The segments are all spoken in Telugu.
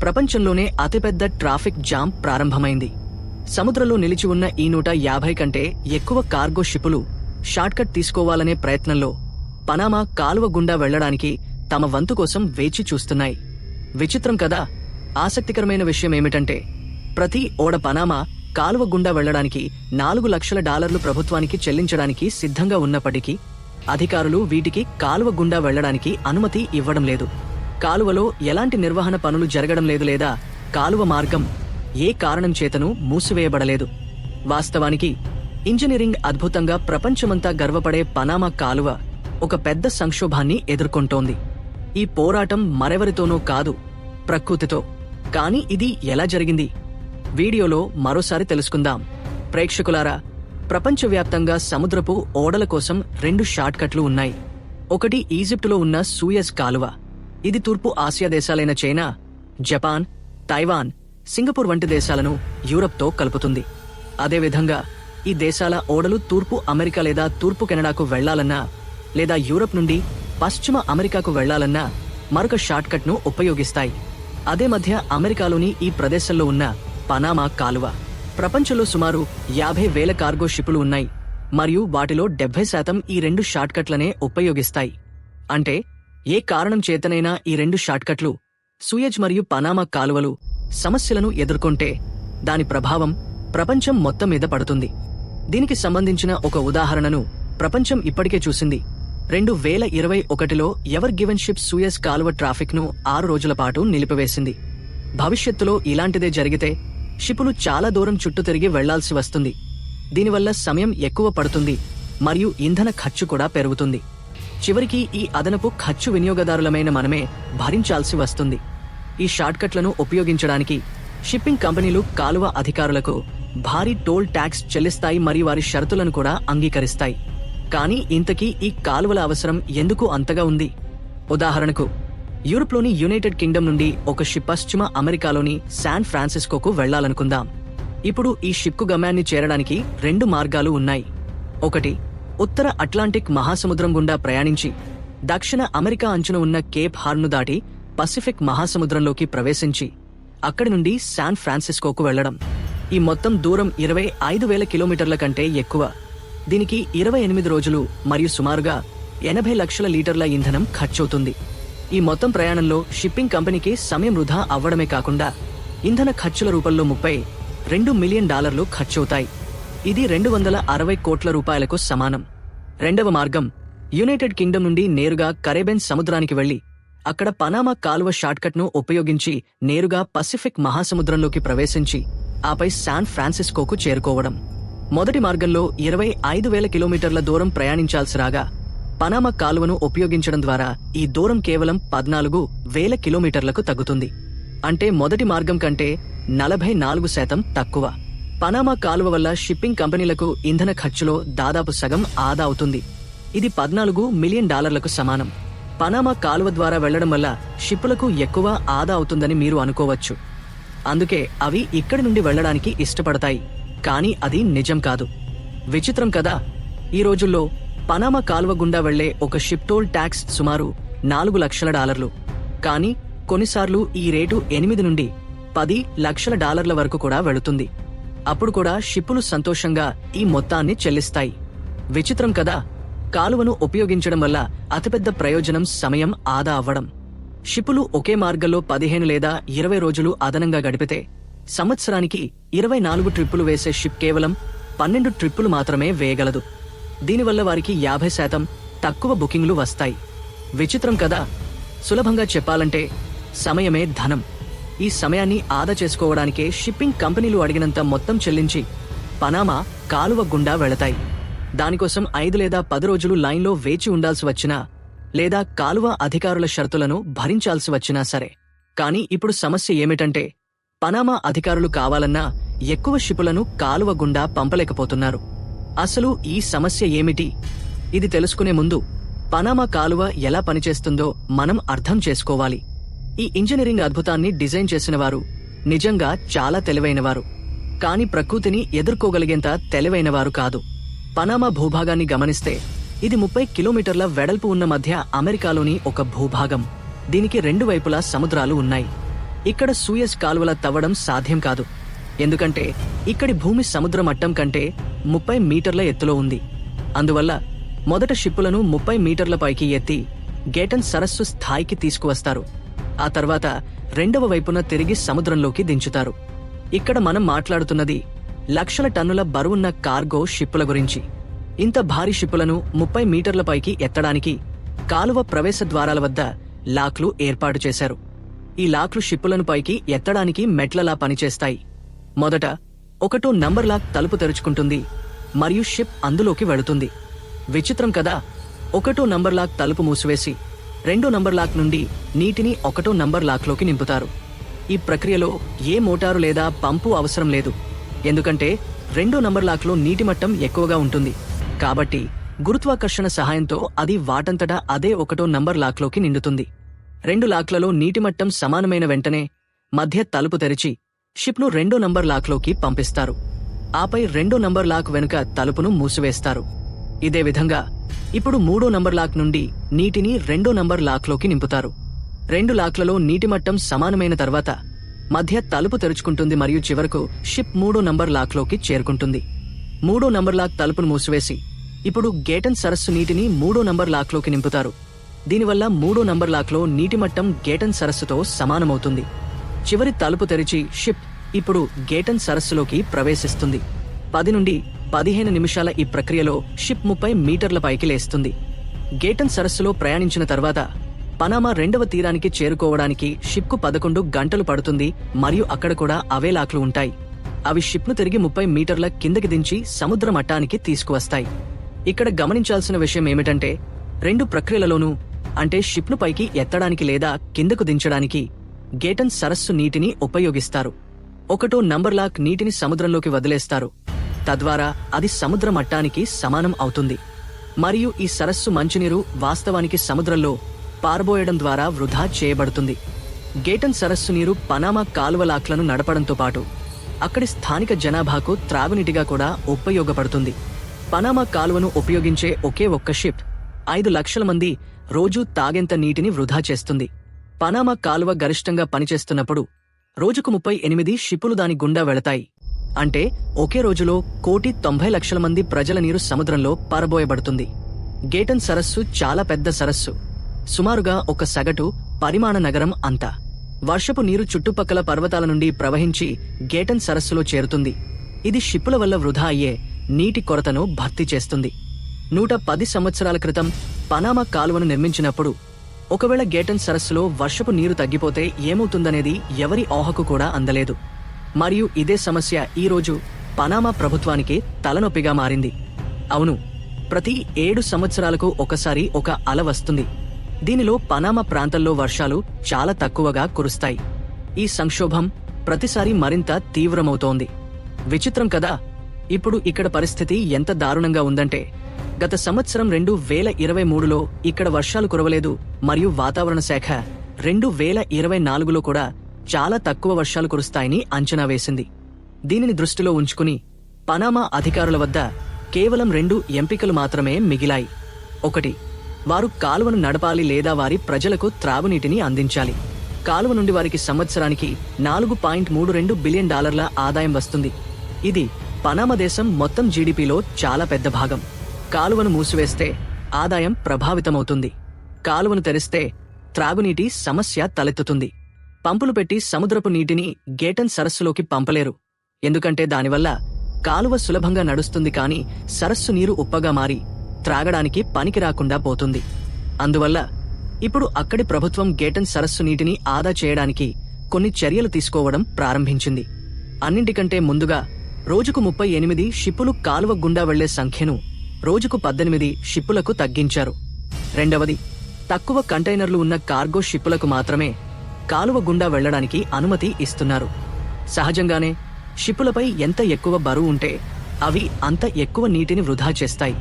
ప్రపంచంలోనే అతిపెద్ద ట్రాఫిక్ జామ్ ప్రారంభమైంది. సముద్రంలో నిలిచి ఉన్న ఈ నూట యాభై కంటే ఎక్కువ కార్గో షిప్పులు షార్ట్కట్ తీసుకోవాలనే ప్రయత్నంలో పనామా కాలువ గుండా వెళ్ళడానికి తమ వంతు కోసం వేచి చూస్తున్నాయి. విచిత్రం కదా! ఆసక్తికరమైన విషయం ఏమిటంటే ప్రతి ఓడ పనామా కాలువ గుండా వెళ్ళడానికి నాలుగు లక్షల డాలర్లు ప్రభుత్వానికి చెల్లించడానికి సిద్ధంగా ఉన్నప్పటికీ అధికారులు వీటికి కాలువ గుండా వెళ్ళడానికి అనుమతి ఇవ్వడం లేదు. కాలువలో ఎలాంటి నిర్వహణ పనులు జరగడం లేదు లేదా? కాలువ మార్గం ఏ కారణం చేతను మూసివేయబడలేదు. వాస్తవానికి ఇంజనీరింగ్ అద్భుతంగా ప్రపంచమంతా గర్వపడే పనామా కాలువ ఒక పెద్ద సంక్షోభాన్ని ఎదుర్కొంటోంది. ఈ పోరాటం మరెవరితోనో కాదు ప్రకృతితో. కానీ ఇది ఎలా జరిగింది? వీడియోలో మరోసారి తెలుసుకుందాం. ప్రేక్షకులారా ప్రపంచవ్యాప్తంగా సముద్రపు ఓడల కోసం రెండు షార్ట్కట్లు ఉన్నాయి. ఒకటి ఈజిప్టులో ఉన్న సూయజ్ కాలువ. ఇది తూర్పు ఆసియా దేశాలైన చైనా జపాన్ తైవాన్ సింగపూర్ వంటి దేశాలను యూరప్తో కలుపుతుంది. అదేవిధంగా ఈ దేశాల ఓడలు తూర్పు అమెరికా లేదా తూర్పు కెనడాకు వెళ్ళాలన్నా లేదా యూరప్ నుండి పశ్చిమ అమెరికాకు వెళ్ళాలన్నా మరొక షార్ట్కట్ను ఉపయోగిస్తాయి. అదే మధ్య అమెరికాలోని ఈ ప్రదేశంలో ఉన్న పనామా కాలువ. ప్రపంచంలో సుమారు యాభై వేల కార్గో షిప్పులు ఉన్నాయి. మరియు వాటిలో డెబ్బై శాతం ఈ రెండు షార్ట్కట్లనే ఉపయోగిస్తాయి. అంటే ఏ కారణం చేతనైనా ఈ రెండు షార్ట్కట్లు సూయజ్ మరియు పనామా కాలువలు సమస్యలను ఎదుర్కొంటే దాని ప్రభావం ప్రపంచం మొత్తం మీద పడుతుంది. దీనికి సంబంధించిన ఒక ఉదాహరణను ప్రపంచం ఇప్పటికే చూసింది. రెండు వేల ఇరవై ఒకటిలో ఎవర్ గివెన్ షిప్ సూయస్ కాలువ ట్రాఫిక్ను ఆరు రోజుల పాటు నిలిపివేసింది. భవిష్యత్తులో ఇలాంటిదే జరిగితే షిపులు చాలా దూరం చుట్టూ తిరిగి వెళ్ళాల్సి వస్తుంది. దీనివల్ల సమయం ఎక్కువ పడుతుంది మరియు ఇంధన ఖర్చు కూడా పెరుగుతుంది. చివరికి ఈ అదనపు ఖర్చు వినియోగదారులమైన మనమే భరించాల్సి వస్తుంది. ఈ షార్ట్కట్లను ఉపయోగించడానికి షిప్పింగ్ కంపెనీలు కాలువ అధికారులకు భారీ టోల్ ట్యాక్స్ చెల్లిస్తాయి మరియు వారి షరతులను కూడా అంగీకరిస్తాయి. కానీ ఇంతకీ ఈ కాలువల అవసరం ఎందుకు అంతగా ఉంది? ఉదాహరణకు యూరోప్లోని యునైటెడ్ కింగ్డమ్ నుండి ఒక షిప్ పశ్చిమ అమెరికాలోని శాన్ ఫ్రాన్సిస్కోకు వెళ్ళాలనుకుందాం ఇప్పుడు ఈ షిప్కు గమ్యాన్ని చేరడానికి రెండు మార్గాలు ఉన్నాయి. ఒకటి ఉత్తర అట్లాంటిక్ మహాసముద్రం గుండా ప్రయాణించి దక్షిణ అమెరికా అంచున ఉన్న కేప్ హార్న్ను దాటి పసిఫిక్ మహాసముద్రంలోకి ప్రవేశించి అక్కడి నుండి శాన్ ఫ్రాన్సిస్కోకు వెళ్ళడం ఈ మొత్తం దూరం ఇరవై ఐదు వేల కిలోమీటర్ల కంటే ఎక్కువ. దీనికి ఇరవై ఎనిమిది రోజులు మరియు సుమారుగా ఎనభై లక్షల లీటర్ల ఇంధనం ఖర్చవుతుంది. ఈ మొత్తం ప్రయాణంలో షిప్పింగ్ కంపెనీకి సమయం వృధా అవ్వడమే కాకుండా ఇంధన ఖర్చుల రూపంలో ముప్పై రెండు మిలియన్ డాలర్లు ఖర్చవుతాయి. ఇది రెండు వందల అరవై కోట్ల రూపాయలకు సమానం. రెండవ మార్గం యునైటెడ్ కింగ్డమ్ నుండి నేరుగా కరేబెన్ సముద్రానికి వెళ్ళి అక్కడ పనామా కాలువ షార్ట్కట్ను ఉపయోగించి నేరుగా పసిఫిక్ మహాసముద్రంలోకి ప్రవేశించి ఆపై శాన్ ఫ్రాన్సిస్కోకు చేరుకోవడం. మొదటి మార్గంలో ఇరవై ఐదు వేల కిలోమీటర్ల దూరం ప్రయాణించాల్సి రాగా పనామా కాలువను ఉపయోగించడం ద్వారా ఈ దూరం కేవలం పద్నాలుగు వేల కిలోమీటర్లకు తగ్గుతుంది. అంటే మొదటి మార్గం కంటే నలభై నాలుగు శాతం తక్కువ. పనామా కాలువ వల్ల షిప్పింగ్ కంపెనీలకు ఇంధన ఖర్చులో దాదాపు సగం ఆదా అవుతుంది. ఇది పద్నాలుగు మిలియన్ డాలర్లకు సమానం. పనామా కాలువ ద్వారా వెళ్ళడం వల్ల షిప్పులకు ఎక్కువ ఆదా అవుతుందని మీరు అనుకోవచ్చు. అందుకే అవి ఇక్కడి నుండి వెళ్ళడానికి ఇష్టపడతాయి. కానీ అది నిజం కాదు. విచిత్రం కదా! ఈ రోజుల్లో పనామా కాలువ గుండా వెళ్ళే ఒక షిప్ టోల్ ట్యాక్స్ సుమారు నాలుగు లక్షల డాలర్లు. కానీ కొన్నిసార్లు ఈ రేటు ఎనిమిది నుండి పది లక్షల డాలర్ల వరకు కూడా వెళుతుంది. అప్పుడు కూడా షిప్పులు సంతోషంగా ఈ మొత్తాన్ని చెల్లిస్తాయి. విచిత్రం కదా కాలువను ఉపయోగించడం వల్ల అతిపెద్ద ప్రయోజనం సమయం ఆదా అవ్వడం. షిప్పులు ఒకే మార్గంలో పదిహేను లేదా ఇరవై రోజులు అదనంగా గడిపితే సంవత్సరానికి ఇరవై నాలుగు ట్రిప్పులు వేసే షిప్ కేవలం పన్నెండు ట్రిప్పులు మాత్రమే వేయగలదు. దీనివల్ల వారికి యాభై శాతం తక్కువ బుకింగ్లు వస్తాయి. విచిత్రం కదా సులభంగా చెప్పాలంటే సమయమే ధనం. ఈ సమయాన్ని ఆదా చేసుకోవడానికే షిప్పింగ్ కంపెనీలు అడిగినంత మొత్తం చెల్లించి పనామా కాలువ గుండా వెళతాయి. దానికోసం ఐదు లేదా పది రోజులు లైన్లో వేచి ఉండాల్సి వచ్చినా లేదా కాలువ అధికారుల షరతులను భరించాల్సి వచ్చినా సరే. కానీ ఇప్పుడు సమస్య ఏమిటంటే పనామా అధికారులు కావాలన్నా ఎక్కువ షిపులను కాలువ గుండా పంపలేకపోతున్నారు. అసలు ఈ సమస్య ఏమిటి? ఇది తెలుసుకునే ముందు పనామా కాలువ ఎలా పనిచేస్తుందో మనం అర్థం చేసుకోవాలి. ఈ ఇంజనీరింగ్ అద్భుతాన్ని డిజైన్ చేసిన వారు నిజంగా చాలా తెలివైనవారు. కాని ప్రకృతిని ఎదుర్కోగలిగేంత తెలివైనవారు కాదు. పనామా భూభాగాన్ని గమనిస్తే ఇది ముప్పై కిలోమీటర్ల వెడల్పు ఉన్న మధ్య అమెరికాలోని ఒక భూభాగం. దీనికి రెండు వైపులా సముద్రాలు ఉన్నాయి. ఇక్కడ సూయస్ కాలువల తవ్వడం సాధ్యం కాదు. ఎందుకంటే ఇక్కడి భూమి సముద్ర మట్టం కంటే ముప్పై మీటర్ల ఎత్తులో ఉంది. అందువల్ల మొదట షిప్పులను ముప్పై మీటర్ల పైకి ఎత్తి గేటన్ సరస్సు స్థాయికి తీసుకువస్తారు. ఆ తర్వాత రెండవ వైపున తిరిగి సముద్రంలోకి దించుతారు. ఇక్కడ మనం మాట్లాడుతున్నది లక్షల టన్నుల బరువున్న కార్గో షిప్పుల గురించి. ఇంత భారీ షిప్పులను ముప్పై మీటర్ల పైకి ఎత్తడానికి కాలువ ప్రవేశ ద్వారాల వద్ద లాక్లు ఏర్పాటు చేశారు. ఈ లాక్లు షిప్పులను పైకి ఎత్తడానికి మెట్లలా పనిచేస్తాయి. మొదట ఒకటో నంబర్ లాక్ తలుపు తెరుచుకుంటుంది మరియు షిప్ అందులోకి వెళుతుంది. విచిత్రం కదా ఒకటో నంబర్ లాక్ తలుపు మూసివేసి రెండో నంబర్ లాక్ నుండి నీటిని ఒకటో నంబర్ లాక్లోకి నింపుతారు. ఈ ప్రక్రియలో ఏ మోటారు లేదా పంపు అవసరం లేదు. ఎందుకంటే రెండో నంబర్ లాక్లో నీటి మట్టం ఎక్కువగా ఉంటుంది. కాబట్టి గురుత్వాకర్షణ సహాయంతో అది వాటంతటా అదే ఒకటో నంబర్ లాక్లోకి నిండుతుంది. రెండు లాక్లలో నీటి మట్టం సమానమైన వెంటనే మధ్య తలుపు తెరిచి షిప్ను రెండో నంబర్ లాక్లోకి పంపిస్తారు. ఆపై రెండో నంబర్ లాక్ వెనుక తలుపును మూసివేస్తారు. ఇదే విధంగా ఇప్పుడు మూడో నంబర్ లాక్ నుండి నీటిని రెండో నంబర్ లాక్లోకి నింపుతారు. రెండు లాక్లలో నీటి మట్టం సమానమైన తర్వాత మధ్య తలుపు తెరుచుకుంటుంది మరియు చివరకు షిప్ మూడో నంబర్ లాక్లోకి చేరుకుంటుంది. మూడో నంబర్ లాక్ తలుపును మూసివేసి ఇప్పుడు గేటన్ సరస్సు నీటిని మూడో నంబర్ లాక్లోకి నింపుతారు. దీనివల్ల మూడో నంబర్ లాక్లో నీటి మట్టం గేటన్ సరస్సుతో సమానమవుతుంది. చివరి తలుపు తెరిచి షిప్ ఇప్పుడు గేటన్ సరస్సులోకి ప్రవేశిస్తుంది. పది నుండి పదిహేను నిమిషాల ఈ ప్రక్రియలో షిప్ ముప్పై మీటర్ల పైకి లేస్తుంది. గేటన్ సరస్సులో ప్రయాణించిన తర్వాత పనామా రెండవ తీరానికి చేరుకోవడానికి షిప్కు పదకొండు గంటలు పడుతుంది మరియు అక్కడ కూడా అవే లాక్లు ఉంటాయి. అవి షిప్ను తిరిగి ముప్పై మీటర్ల కిందకి దించి సముద్ర మట్టానికి తీసుకువస్తాయి. ఇక్కడ గమనించాల్సిన విషయం ఏమిటంటే రెండు ప్రక్రియలలోనూ అంటే షిప్ను పైకి ఎత్తడానికి లేదా కిందకు దించడానికి గేటన్ సరస్సు నీటిని ఉపయోగిస్తారు. ఒకటో నంబర్ లాక్ నీటిని సముద్రంలోకి వదిలేస్తారు. తద్వారా అది సముద్ర మట్టానికి సమానం అవుతుంది. మరియు ఈ సరస్సు మంచినీరు వాస్తవానికి సముద్రంలో పారబోయడం ద్వారా వృధా చేయబడుతుంది. గేటన్ సరస్సు నీరు పనామా కాలువ లాక్లను నడపడంతో పాటు అక్కడి స్థానిక జనాభాకు త్రాగునీటిగా కూడా ఉపయోగపడుతుంది. పనామా కాలువను ఉపయోగించే ఒకే ఒక్క షిప్ ఐదు లక్షల మంది రోజూ తాగేంత నీటిని వృధా చేస్తుంది. పనామా కాలువ గరిష్టంగా పనిచేస్తున్నప్పుడు రోజుకు ముప్పై ఎనిమిది షిప్పులు దాని గుండా వెళతాయి. అంటే ఒకే రోజులో కోటి తొంభై లక్షల మంది ప్రజల నీరు సముద్రంలో పారబోయబడుతుంది. గేటన్ సరస్సు చాలా పెద్ద సరస్సు. సుమారుగా ఒక సగటు పరిమాణ నగరం అంతా. వర్షపు నీరు చుట్టుపక్కల పర్వతాల నుండి ప్రవహించి గేటన్ సరస్సులో చేరుతుంది. ఇది షిప్పుల వల్ల వృధా అయ్యే నీటి కొరతను భర్తీ చేస్తుంది. నూట పది సంవత్సరాల క్రితం పనామా కాలువను నిర్మించినప్పుడు ఒకవేళ గేటన్ సరస్సులో వర్షపు నీరు తగ్గిపోతే ఏమవుతుందనేది ఎవరి ఊహకు కూడా అందలేదు. మరియు ఇదే సమస్య ఈ రోజు పనామా ప్రభుత్వానికి తలనొప్పిగా మారింది. అవును ప్రతి ఏడు సంవత్సరాలకు ఒకసారి ఒక అల వస్తుంది. దీనిలో పనామా ప్రాంతంలో వర్షాలు చాలా తక్కువగా కురుస్తాయి. ఈ సంక్షోభం ప్రతిసారి మరింత తీవ్రమవుతోంది. విచిత్రం కదా! ఇప్పుడు ఇక్కడ పరిస్థితి ఎంత దారుణంగా ఉందంటే గత సంవత్సరం రెండు వేల ఇరవై మూడులో ఇక్కడ వర్షాలు కురవలేదు మరియు వాతావరణ శాఖ రెండు వేల ఇరవై నాలుగులో కూడా చాలా తక్కువ వర్షాలు కురుస్తాయని అంచనా వేసింది. దీనిని దృష్టిలో ఉంచుకుని పనామా అధికారుల వద్ద కేవలం రెండు ఎంపికలు మాత్రమే మిగిలాయి. ఒకటి వారు కాలువను నడపాలి లేదా వారి ప్రజలకు త్రాగునీటిని అందించాలి. కాలువ నుండి వారికి సంవత్సరానికి నాలుగు పాయింట్ మూడు రెండు బిలియన్ డాలర్ల ఆదాయం వస్తుంది. ఇది పనామా దేశం మొత్తం జీడిపిలో చాలా పెద్ద భాగం. కాలువను మూసివేస్తే ఆదాయం ప్రభావితమవుతుంది. కాలువను తెరిస్తే త్రాగునీటి సమస్య తలెత్తుతుంది. పంపులు పెట్టి సముద్రపు నీటిని గేటన్ సరస్సులోకి పంపలేరు. ఎందుకంటే దానివల్ల కాలువ సులభంగా నడుస్తుంది కానీ సరస్సు నీరు ఉప్పగా మారి త్రాగడానికి పనికి రాకుండా పోతుంది. అందువల్ల ఇప్పుడు అక్కడి ప్రభుత్వం గేటన్ సరస్సు నీటిని ఆదా చేయడానికి కొన్ని చర్యలు తీసుకోవడం ప్రారంభించింది. అన్నింటికంటే ముందుగా రోజుకు ముప్పై ఎనిమిది షిప్పులు కాలువ గుండా వెళ్ళే సంఖ్యను రోజుకు పద్దెనిమిది షిప్పులకు తగ్గించారు. రెండవది తక్కువ కంటైనర్లు ఉన్న కార్గో షిప్పులకు మాత్రమే కాలువ గుండా వెళ్ళడానికి అనుమతి ఇస్తున్నారు. సహజంగానే షిప్పులపై ఎంత ఎక్కువ బరువు ఉంటే అవి అంత ఎక్కువ నీటిని వృధా చేస్తాయి.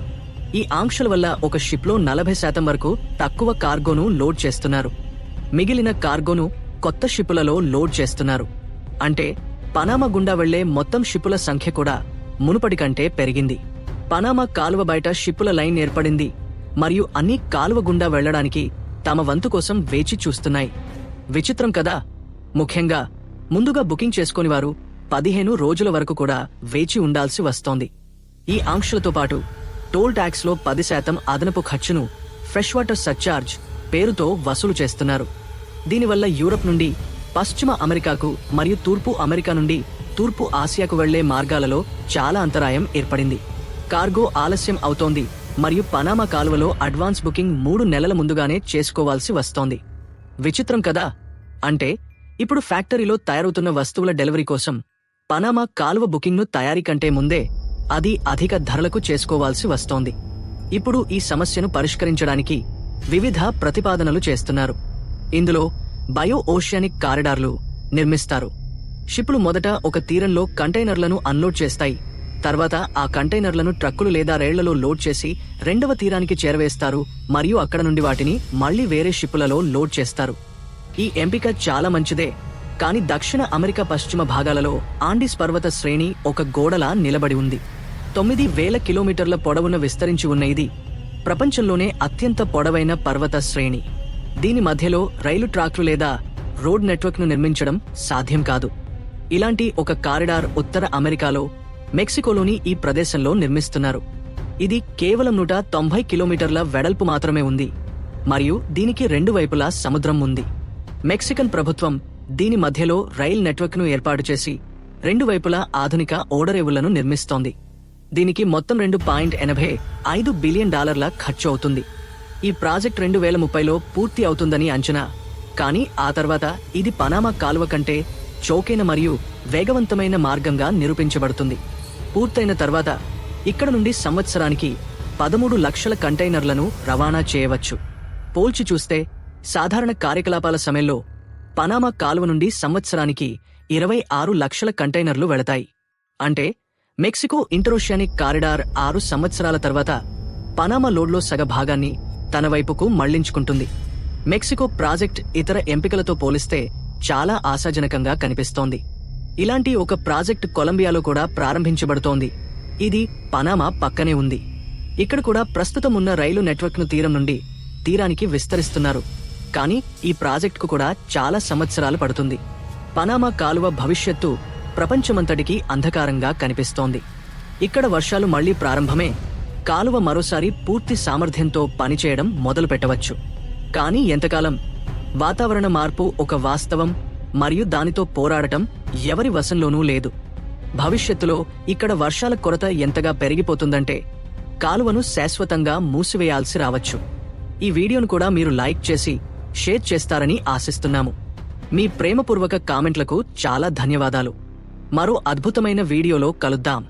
ఈ ఆంక్షల వల్ల ఒక షిప్లో నలభై శాతం వరకు తక్కువ కార్గోను లోడ్ చేస్తున్నారు. మిగిలిన కార్గోను కొత్త షిప్పులలో లోడ్ చేస్తున్నారు. అంటే పనామా గుండా వెళ్ళే మొత్తం షిప్పుల సంఖ్య కూడా మునుపటి కంటే పెరిగింది. పనామా కాలువ బయట షిప్పుల లైన్ ఏర్పడింది. మరియు అన్ని కాలువ గుండా వెళ్ళడానికి తమ వంతు కోసం వేచి చూస్తున్నాయి. విచిత్రం కదా. ముఖ్యంగా ముందుగా బుకింగ్ చేసుకుని వారు పదిహేను రోజుల వరకు కూడా వేచి ఉండాల్సి వస్తోంది. ఈ ఆంక్షలతో పాటు టోల్ ట్యాక్స్లో పది శాతం అదనపు ఖర్చును ఫ్రెష్ వాటర్ సర్చార్జ్ పేరుతో వసూలు చేస్తున్నారు. దీనివల్ల యూరప్ నుండి పశ్చిమ అమెరికాకు మరియు తూర్పు అమెరికా నుండి తూర్పు ఆసియాకు వెళ్ళే మార్గాలలో చాలా అంతరాయం ఏర్పడింది. కార్గో ఆలస్యం అవుతోంది మరియు పనామా కాలువలో అడ్వాన్స్ బుకింగ్ మూడు నెలల ముందుగానే చేసుకోవాల్సి వస్తోంది. విచిత్రం కదా? అంటే ఇప్పుడు ఫ్యాక్టరీలో తయారవుతున్న వస్తువుల డెలివరీ కోసం పనామా కాలువ బుకింగ్ను తయారీ కంటే ముందే అది అధిక ధరలకు చేసుకోవాల్సి వస్తోంది. ఇప్పుడు ఈ సమస్యను పరిష్కరించడానికి వివిధ ప్రతిపాదనలు చేస్తున్నారు. ఇందులో బయో ఓషియానిక్ కారిడార్లు నిర్మిస్తారు. షిప్లు మొదట ఒక తీరంలో కంటైనర్లను అన్లోడ్ చేస్తాయి. తర్వాత ఆ కంటైనర్లను ట్రక్కులు లేదా రైళ్ళలో లోడ్ చేసి రెండవ తీరానికి చేరవేస్తారు మరియు అక్కడ నుండి వాటిని మళ్ళీ వేరే షిప్పులలో లోడ్ చేస్తారు. ఈ ఎంపిక చాలా మంచిదే కానీ దక్షిణ అమెరికా పశ్చిమ భాగాలలో ఆండిస్ పర్వత శ్రేణి ఒక గోడలా నిలబడి ఉంది. తొమ్మిది వేల కిలోమీటర్ల పొడవున విస్తరించి ఉన్న ఇది ప్రపంచంలోనే అత్యంత పొడవైన పర్వత శ్రేణి. దీని మధ్యలో రైలు ట్రాక్లు లేదా రోడ్ నెట్వర్క్ను నిర్మించడం సాధ్యం కాదు. ఇలాంటి ఒక కారిడార్ ఉత్తర అమెరికాలో మెక్సికోలోని ఈ ప్రదేశంలో నిర్మిస్తున్నారు. ఇది కేవలం నూట తొంభై కిలోమీటర్ల వెడల్పు మాత్రమే ఉంది. మరియు దీనికి రెండు వైపులా సముద్రం ఉంది. మెక్సికన్ ప్రభుత్వం దీని మధ్యలో రైల్ నెట్వర్క్ను ఏర్పాటు చేసి రెండు వైపులా ఆధునిక ఓడరేవులను నిర్మిస్తోంది. దీనికి మొత్తం రెండు పాయింట్ ఎనభై ఐదు బిలియన్ డాలర్ల ఖర్చు అవుతుంది. ఈ ప్రాజెక్ట్ రెండు వేల ముప్పైలో పూర్తి అవుతుందని అంచనా. కానీ ఆ తర్వాత ఇది పనామా కాలువ కంటే చౌకైన మరియు వేగవంతమైన మార్గంగా నిరూపించబడుతుంది. పూర్తయిన తర్వాత ఇక్కడ నుండి సంవత్సరానికి పదమూడు లక్షల కంటైనర్లను రవాణా చేయవచ్చు. పోల్చి చూస్తే సాధారణ కార్యకలాపాల సమయంలో పనామా కాలువ నుండి సంవత్సరానికి ఇరవై ఆరు లక్షల కంటైనర్లు వెళతాయి. అంటే మెక్సికో ఇంటరోషియానిక్ కారిడార్ ఆరు సంవత్సరాల తర్వాత పనామా లోడ్లో సగ భాగాన్ని తన వైపుకు మళ్ళించుకుంటుంది. మెక్సికో ప్రాజెక్ట్ ఇతర ఎంపికలతో పోలిస్తే చాలా ఆశాజనకంగా కనిపిస్తోంది. ఇలాంటి ఒక ప్రాజెక్ట్ కొలంబియాలో కూడా ప్రారంభించబడుతోంది. ఇది పనామా పక్కనే ఉంది. ఇక్కడ కూడా ప్రస్తుతం ఉన్న రైలు నెట్వర్క్ను తీరం నుండి తీరానికి విస్తరిస్తున్నారు. కానీ ఈ ప్రాజెక్టుకు కూడా చాలా సంవత్సరాలు పడుతుంది. పనామా కాలువ భవిష్యత్తు ప్రపంచమంతటికీ అంధకారంగా కనిపిస్తోంది. ఇక్కడ వర్షాలు మళ్ళీ ప్రారంభమే. కాలువ మరోసారి పూర్తి సామర్థ్యంతో పనిచేయడం మొదలు పెట్టవచ్చు కానీ ఎంతకాలం? వాతావరణ మార్పు ఒక వాస్తవం మరియు దానితో పోరాడటం ఎవరి వశంలోనూ లేదు. భవిష్యత్తులో ఇక్కడ వర్షాల కొరత ఎంతగా పెరిగిపోతుందంటే కాలువను శాశ్వతంగా మూసివేయాల్సి రావచ్చు. ఈ వీడియోను కూడా మీరు లైక్ చేసి షేర్ చేస్తారని ఆశిస్తున్నాము. మీ ప్రేమపూర్వక కామెంట్లకు చాలా ధన్యవాదాలు. మరో అద్భుతమైన వీడియోలో కలుద్దాం.